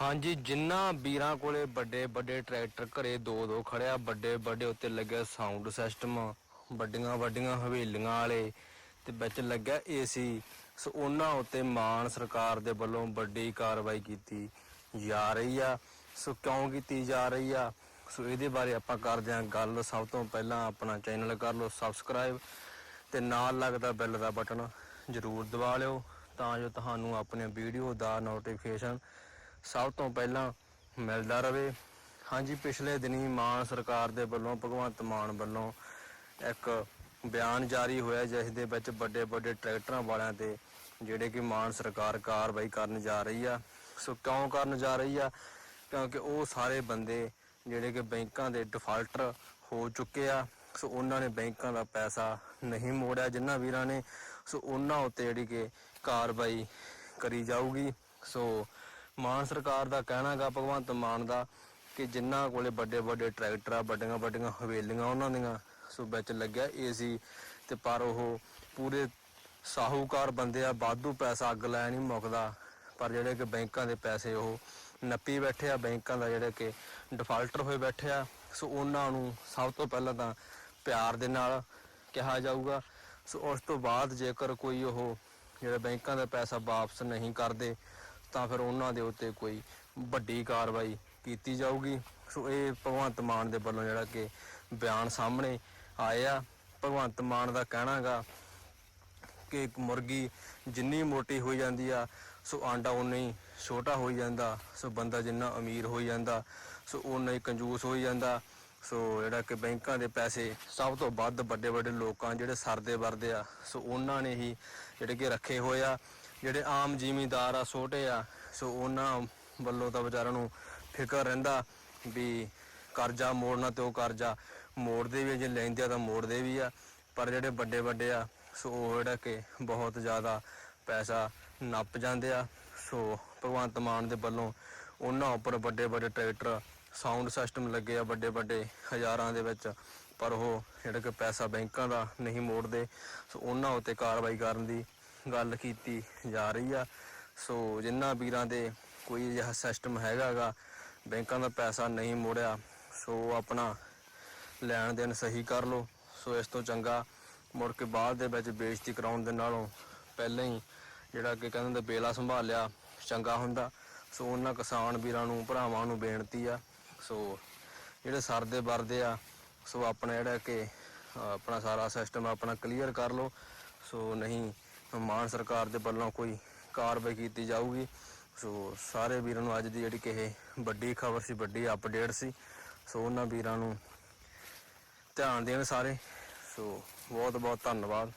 ਹਾਂਜੀ, ਜਿੰਨਾ ਵੀਰਾਂ ਕੋਲੇ ਵੱਡੇ ਵੱਡੇ ਟਰੈਕਟਰ ਘਰੇ ਦੋ ਦੋ ਖੜਿਆ, ਵੱਡੇ ਵੱਡੇ ਉੱਤੇ ਲੱਗਿਆ ਸਾਊਂਡ ਸਿਸਟਮ, ਵੱਡੀਆਂ ਵੱਡੀਆਂ ਹਵੇਲੀਆਂ ਵਾਲੇ ਤੇ ਵਿੱਚ ਲੱਗਿਆ ਏਸੀ। ਸੋ ਉਹਨਾਂ ਉੱਤੇ ਮਾਨ ਸਰਕਾਰ ਦੇ ਵੱਲੋਂ ਵੱਡੀ ਕਾਰਵਾਈ ਕੀਤੀ ਜਾ ਰਹੀ ਆ। ਸੋ ਕਿਉਂ ਕੀਤੀ ਜਾ ਰਹੀ ਆ? ਸੋ ਇਹਦੇ ਬਾਰੇ ਆਪਾਂ ਕਰਦੇ ਹਾਂ ਗੱਲ। ਸਭ ਤੋਂ ਪਹਿਲਾਂ ਆਪਣਾ ਚੈਨਲ ਕਰ ਲਓ, ਸਬਸਕ੍ਰਾਈਬ ਤੇ ਨਾਲ ਲੱਗਦਾ ਬੈਲ ਦਾ ਬਟਨ ਜ਼ਰੂਰ ਦਬਾ ਲਿਓ ਤਾਂ ਜੋ ਤੁਹਾਨੂੰ ਆਪਣੇ ਵੀਡੀਓ ਦਾ ਨੋਟੀਫਿਕੇਸ਼ਨ ਸਭ ਤੋਂ ਪਹਿਲਾਂ ਮਿਲਦਾ ਰਹੇ ਹਾਂਜੀ, ਪਿਛਲੇ ਦਿਨੀ ਮਾਨ ਸਰਕਾਰ ਦੇ ਵੱਲੋਂ, ਭਗਵੰਤ ਮਾਨ ਵੱਲੋਂ ਇੱਕ ਬਿਆਨ ਜਾਰੀ ਹੋਇਆ ਜਿਸ ਦੇ ਵਿੱਚ ਵੱਡੇ ਵੱਡੇ ਟਰੈਕਟਰਾਂ ਵਾਲਿਆਂ ਤੇ ਜਿਹੜੇ ਕਿ ਮਾਨ ਸਰਕਾਰ ਕਾਰਵਾਈ ਕਰਨ ਜਾ ਰਹੀ ਆ। ਸੋ ਕਿਉਂ ਕਰਨ ਜਾ ਰਹੀ ਆ? ਕਿਉਂਕਿ ਉਹ ਸਾਰੇ ਬੰਦੇ ਜਿਹੜੇ ਕਿ ਬੈਂਕਾਂ ਦੇ ਡਿਫਾਲਟਰ ਹੋ ਚੁੱਕੇ ਆ। ਸੋ ਉਹਨਾਂ ਨੇ ਬੈਂਕਾਂ ਦਾ ਪੈਸਾ ਨਹੀਂ ਮੋੜਿਆ, ਜਿਨ੍ਹਾਂ ਵੀਰਾਂ ਨੇ। ਸੋ ਉਹਨਾਂ ਉੱਤੇ ਜਿਹੜੀ ਕਿ ਕਾਰਵਾਈ ਕਰੀ ਜਾਊਗੀ। ਸੋ ਮਾਨ ਸਰਕਾਰ ਦਾ ਕਹਿਣਾ ਗਾ ਭਗਵੰਤ ਮਾਨ ਦਾ, ਕਿ ਜਿਨ੍ਹਾਂ ਕੋਲੇ ਵੱਡੇ ਵੱਡੇ ਟਰੈਕਟਰ ਆ ਵੱਡੀਆਂ ਵੱਡੀਆਂ ਹਵੇਲੀਆਂ ਉਹਨਾਂ ਦੀਆਂ ਸੋ ਵਿੱਚ ਲੱਗਿਆ ਏਸੀ ਤੇ ਪਰ ਉਹ ਪੂਰੇ ਸਾਹੂਕਾਰ ਬੰਦੇ ਆ ਬਾਧੂ ਪੈਸਾ ਅੱਗ ਲੈ ਨਹੀਂ ਮੁੱਕਦਾ। ਪਰ ਜਿਹੜੇ ਕਿ ਬੈਂਕਾਂ ਦੇ ਪੈਸੇ ਉਹ ਨੱਪੀ ਬੈਠੇ ਆ, ਬੈਂਕਾਂ ਦਾ ਜਿਹੜੇ ਕਿ ਡਿਫਾਲਟਰ ਹੋਏ ਬੈਠੇ ਆ, ਸੋ ਉਹਨਾਂ ਨੂੰ ਸਭ ਤੋਂ ਪਹਿਲਾਂ ਤਾਂ ਪਿਆਰ ਦੇ ਨਾਲ ਕਿਹਾ ਜਾਊਗਾ। ਸੋ ਉਸ ਤੋਂ ਬਾਅਦ ਜੇਕਰ ਕੋਈ ਉਹ ਜਿਹੜਾ ਬੈਂਕਾਂ ਦਾ ਪੈਸਾ ਵਾਪਸ ਨਹੀਂ ਕਰਦੇ ਤਾਂ ਫਿਰ ਉਹਨਾਂ ਦੇ ਉੱਤੇ ਕੋਈ ਵੱਡੀ ਕਾਰਵਾਈ ਕੀਤੀ ਜਾਊਗੀ। ਸੋ ਇਹ ਭਗਵੰਤ ਮਾਨ ਦੇ ਵੱਲੋਂ ਜਿਹੜਾ ਕਿ ਬਿਆਨ ਸਾਹਮਣੇ ਆਏ ਆ। ਭਗਵੰਤ ਮਾਨ ਦਾ ਕਹਿਣਾਗਾ ਕਿ ਇੱਕ ਮੁਰਗੀ ਜਿੰਨੀ ਮੋਟੀ ਹੋਈ ਜਾਂਦੀ ਆ, ਸੋ ਆਂਡਾ ਉਨਾ ਹੀ ਛੋਟਾ ਹੋਈ ਜਾਂਦਾ, ਸੋ ਬੰਦਾ ਜਿੰਨਾ ਅਮੀਰ ਹੋਈ ਜਾਂਦਾ, ਸੋ ਉਨਾ ਹੀ ਕੰਜੂਸ ਹੋਈ ਜਾਂਦਾ। ਸੋ ਜਿਹੜਾ ਕਿ ਬੈਂਕਾਂ ਦੇ ਪੈਸੇ ਸਭ ਤੋਂ ਵੱਧ ਵੱਡੇ ਵੱਡੇ ਲੋਕਾਂ ਜਿਹੜੇ ਸਰਦੇ ਵਰਦੇ ਆ, ਸੋ ਉਹਨਾਂ ਨੇ ਹੀ ਜਿਹੜੇ ਕਿ ਰੱਖੇ ਹੋਏ ਆ। ਜਿਹੜੇ ਆਮ ਜ਼ਿਮੀਂਦਾਰ ਆ ਛੋਟੇ ਆ ਸੋ ਉਹਨਾਂ ਵੱਲੋਂ ਤਾਂ ਵਿਚਾਰਿਆਂ ਨੂੰ ਫਿਕਰ ਰਹਿੰਦਾ ਵੀ ਕਰਜ਼ਾ ਮੋੜਨਾ ਤੇ ਉਹ ਕਰਜ਼ਾ ਮੋੜਦੇ ਵੀ ਆ, ਜੇ ਲੈਂਦੇ ਆ ਤਾਂ ਮੋੜਦੇ ਵੀ ਆ ਪਰ ਜਿਹੜੇ ਵੱਡੇ ਵੱਡੇ ਆ ਸੋ ਉਹ ਜਿਹੜਾ ਕਿ ਬਹੁਤ ਜ਼ਿਆਦਾ ਪੈਸਾ ਨੱਪ ਜਾਂਦੇ ਆ ਸੋ ਭਗਵੰਤ ਮਾਨ ਦੇ ਵੱਲੋਂ ਉਹਨਾਂ ਉੱਪਰ ਵੱਡੇ ਵੱਡੇ ਟਰੈਕਟਰ ਸਾਊਂਡ ਸਿਸਟਮ ਲੱਗੇ ਆ ਵੱਡੇ ਵੱਡੇ ਹਜ਼ਾਰਾਂ ਦੇ ਵਿੱਚ ਪਰ ਉਹ ਜਿਹੜਾ ਕਿ ਪੈਸਾ ਬੈਂਕਾਂ ਦਾ ਨਹੀਂ ਮੋੜਦੇ ਸੋ ਉਹਨਾਂ ਉੱਤੇ ਕਾਰਵਾਈ ਕਰਨ ਦੀ ਗੱਲ ਕੀਤੀ ਜਾ ਰਹੀ ਆ। ਸੋ ਜਿਨ੍ਹਾਂ ਵੀਰਾਂ ਦੇ ਕੋਈ ਅਜਿਹਾ ਸਿਸਟਮ ਹੈਗਾਗਾ, ਬੈਂਕਾਂ ਦਾ ਪੈਸਾ ਨਹੀਂ ਮੋੜਿਆ, ਸੋ ਆਪਣਾ ਲੈਣ ਦੇਣ ਸਹੀ ਕਰ ਲਓ। ਸੋ ਇਸ ਤੋਂ ਚੰਗਾ ਮੁੜ ਕੇ ਬਾਅਦ ਦੇ ਵਿੱਚ ਬੇਇੱਜ਼ਤੀ ਕਰਾਉਣ ਦੇ ਨਾਲੋਂ ਪਹਿਲਾਂ ਹੀ ਜਿਹੜਾ ਕਿ ਕਹਿੰਦੇ ਹੁੰਦੇ ਬੇਲਾ ਸੰਭਾਲਿਆ, ਚੰਗਾ ਹੁੰਦਾ। ਸੋ ਉਹਨਾਂ ਕਿਸਾਨ ਵੀਰਾਂ ਨੂੰ, ਭਰਾਵਾਂ ਨੂੰ ਬੇਨਤੀ ਆ। ਸੋ ਜਿਹੜੇ ਸਰਦੇ ਵਰਦੇ ਆ, ਸੋ ਆਪਣਾ ਜਿਹੜਾ ਕਿ ਆਪਣਾ ਸਾਰਾ ਸਿਸਟਮ ਆਪਣਾ ਕਲੀਅਰ ਕਰ ਲਓ। ਸੋ ਨਹੀਂ ਮਾਨ ਸਰਕਾਰ ਦੇ ਵੱਲੋਂ ਕੋਈ ਕਾਰਵਾਈ ਕੀਤੀ ਜਾਊਗੀ। ਸੋ ਸਾਰੇ ਵੀਰਾਂ ਨੂੰ ਅੱਜ ਦੀ ਜਿਹੜੀ ਕਿ ਇਹ ਵੱਡੀ ਖਬਰ ਸੀ, ਵੱਡੀ ਅਪਡੇਟ ਸੀ। ਸੋ ਉਹਨਾਂ ਵੀਰਾਂ ਨੂੰ ਧਿਆਨ ਦੇਣ ਸਾਰੇ। ਸੋ ਬਹੁਤ ਬਹੁਤ ਧੰਨਵਾਦ।